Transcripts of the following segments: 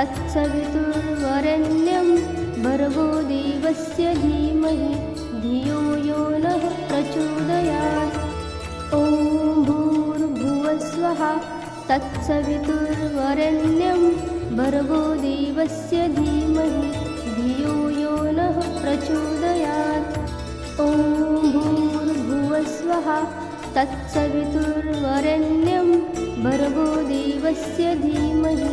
तत्सवितुर्वरेण्यं भर्गो देवस्य धीमहि धियो यो नः प्रचोदयात्। ॐ भूर्भुवस्वः तत्सवितुर्वरेण्यं भर्गो देवस्य धीमहि धियो यो नः प्रचोदयात्। ॐ भूर्भुवस्वः तत्सवितुर्वरेण्यं भर्गो देवस्य धीमहि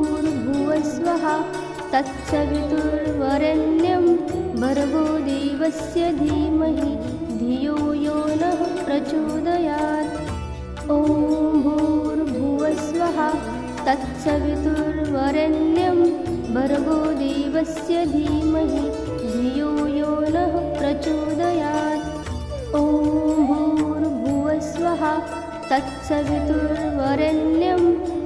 तत्सवितुर्वरेण्यं भर्गो देवस्य धीमहि। धियो यो नः प्रचोदयात्। ॐ भूर्भुवस्वः। तत्सवितुर्वरेण्यं भर्गो देवस्य धीमहि। धियो यो नः प्रचोदयात्। ॐ भूर्भुवस्वः। तत्सवितुर्वरेण्यं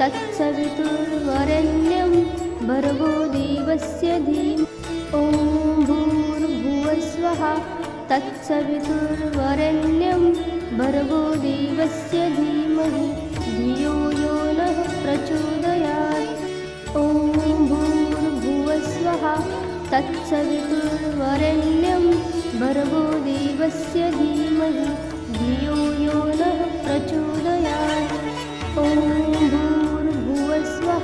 तत्सवितुर्वरेण्यं भर्गो देवस्य धीमहि ॐ भूर्भुवस्वः तत्सवितुर्वरेण्यं भर्गो देवस्य धीमहि। धियो यो नः प्रचोदयात्। ॐ भूर्भुवस्वः तत्सवितुर्वरेण्यं भर्गो देवस्य धीमहि। धियो यो नः प्रचोदयात्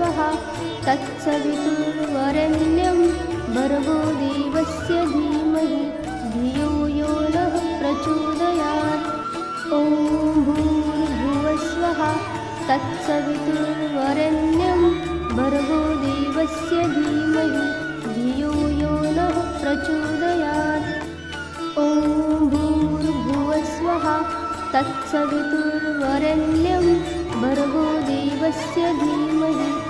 भूर्भुवस्वः तत्सवितुर्वरेण्यं भर्गो देवस्य धीमहि। धियो यो नः प्रचोदयात्। ॐ भूर्भुवस्वः। तत्सवितुर्वरेण्यं भर्गो देवस्य धीमहि। धियो यो नः प्रचोदयात्। ॐ भूर्भुवस्वः। तत्सवितुर्वरेण्यं भर्गो देवस्य धीमहि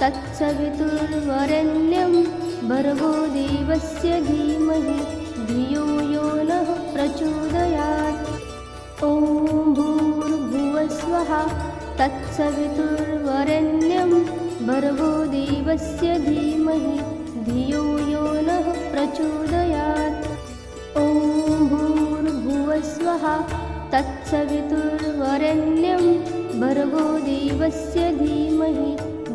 तत्सवितुर्वरेण्यं भर्गो देवस्य धीमहि धियो यो नः प्रचोदयात्। ॐ भूर्भुवस्वः तत्सवितुर्वरेण्यं भर्गो देवस्य धीमहि धियो यो नः प्रचोदयात्। ॐ भूर्भुवस्वः तत्सवितुर्वरेण्यं भर्गो देवस्य धीमहि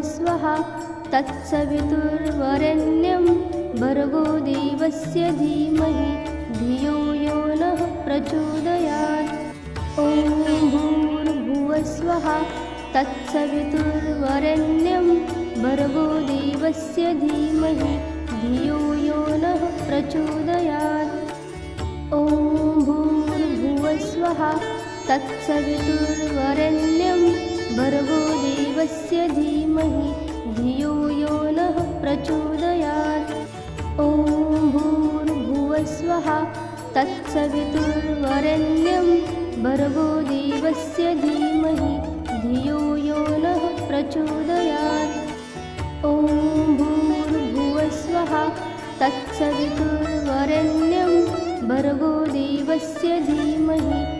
भूर्भुवस्वः तत्सवितुर्वरेण्यं भर्गो देवस्य धीमहि धियो यो नः प्रचोदयात्। ॐ भूर्भुवस्वः तत्सवितुर्वरेण्यं भर्गो देवस्य धीमहि धियो यो नः प्रचोदयात्। ॐ भूर्भुवस्वः तत्सवितुर्वरेण्यं भर्गो देवस्य धीमहि धियो यो नः प्रचोदयात्। ॐ भूर्भुवस्वः तत्सवितुर्वरेण्यं। भर्गो देवस्य धीमहि धियो यो नः प्रचोदयात्। ॐ भूर्भुवस्वः तत्सवितुर्वरेण्यं। भर्गो देवस्य धीमहि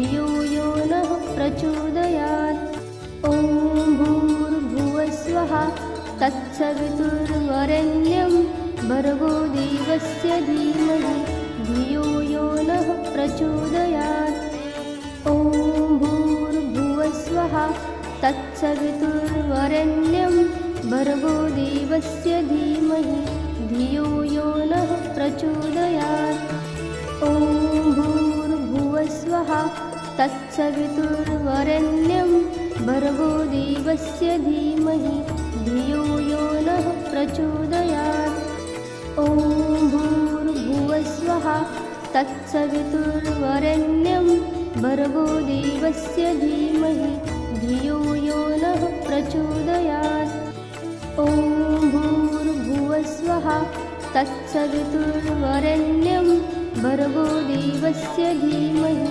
धियो यो नः प्रचोदयात्। ॐ भूर्भुवस्वः तत्सवितुर्वरेण्यं भर्गो देवस्य धीमहि धियो यो नः प्रचोदयात्। ॐ भूर्भुवस्वः तत्सवितुर्वरेण्यं भर्गो देवस्य धीमहि धियो यो नः प्रचोदयात्। ॐ भूर्भुवस्वः तत्सवितुर्वरेण्यं भर्गो देवस्य धीमहि धियो यो नः प्रचोदयात्। ॐ भूर्भुवस्वः तत्सवितुर्वरेण्यं भर्गो देवस्य धीमहि धियो यो नः प्रचोदयात्। ॐ भूर्भुवस्वः तत्सवितुर्वरेण्यं भर्गो देवस्य धीमहि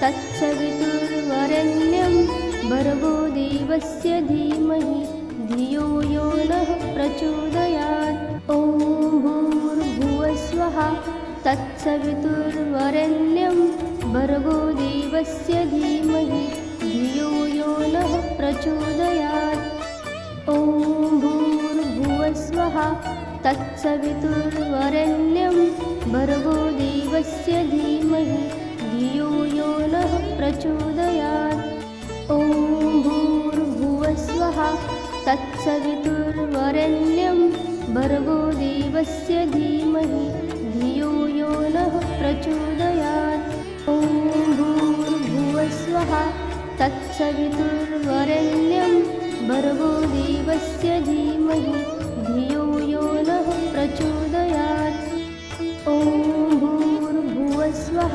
तत्सवितुर्वरेण्यं भर्गो देवस्य धीमहि धियो यो नः प्रचोदयात्। ॐ भूर्भुवस्वः तत्सवितुर्वरेण्यं भर्गो देवस्य धीमहि धियो यो नः प्रचोदयात्। ॐ भूर्भुवस्वः तत्सवितुर्वरेण्यं भर्गो देवस्य धीमहि धियो यो नः प्रचोदयात्। ॐ भूर्भुवस्वः तत्सवितुर्वरेण्यं भर्गो देवस्य धीमहि धियो यो नः प्रचोदयात्। ॐ भूर्भुवस्वः तत्सवितुर्वरेण्यं भर्गो देवस्य धीमहि धियो यो नः प्रचोदयात्। ॐ भूर्भुवस्वः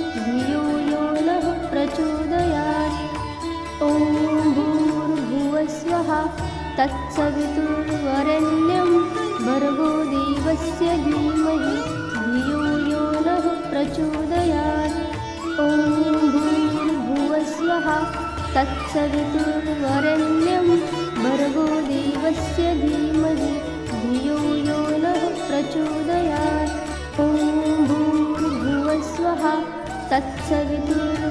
प्रचोदयात्। ॐ भूर्भुवस्वः तत्सवितुर्वरेण्यं। भर्गो देवस्य धीमहि धियो यो नः प्रचोदयात्। ॐ भूर्भुवस्वः तत्सवितुर्वरेण्यं। भर्गो देवस्य धीमहि धियो यो नः प्रचोदयात्। ॐ भूर्भुवस्वः तत्सवितुर्वरेण्यं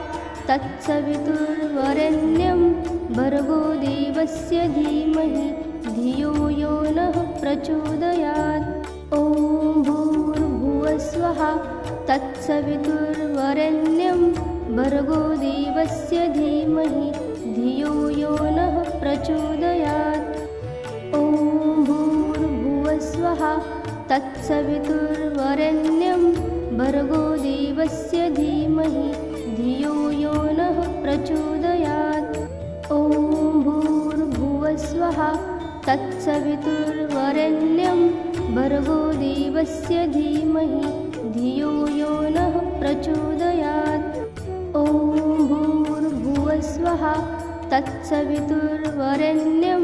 तत्सवितुर्वरेण्यं भर्गो देवस्य धीमहि धियो यो नः प्रचोदयात्। ॐ भूर्भुवस्वः तत्सवितुर्वरेण्यं भर्गो देवस्य धीमहि धियो यो नः प्रचोदयात्। ॐ भूर्भुवस्वः तत्सवितुर्वरेण्यं भर्गो देवस्य धीमहि धियो यो नः प्रचोदयात्। ॐ भूर्भुवस्वः तत्सवितुर्वरेण्यं भर्गो देवस्य धीमहि धियो यो नः प्रचोदयात्। ॐ भूर्भुवस्वः तत्सवितुर्वरेण्यं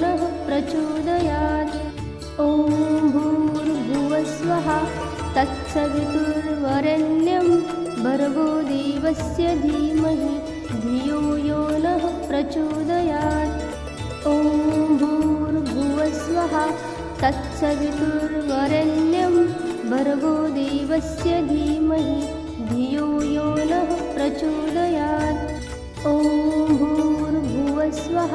नः प्रचोदयात् ॐ भूर्भुवस्वः तत्सवितुर्वरेण्यं भर्गो देवस्य धीमहि धियो यो नः प्रचोदयात्। ॐ भूर्भुवस्वः तत्सवितुर्वरेण्यं भर्गो देवस्य धीमहि धियो यो नः प्रचोदयात्। ॐ भूर्भुवस्वः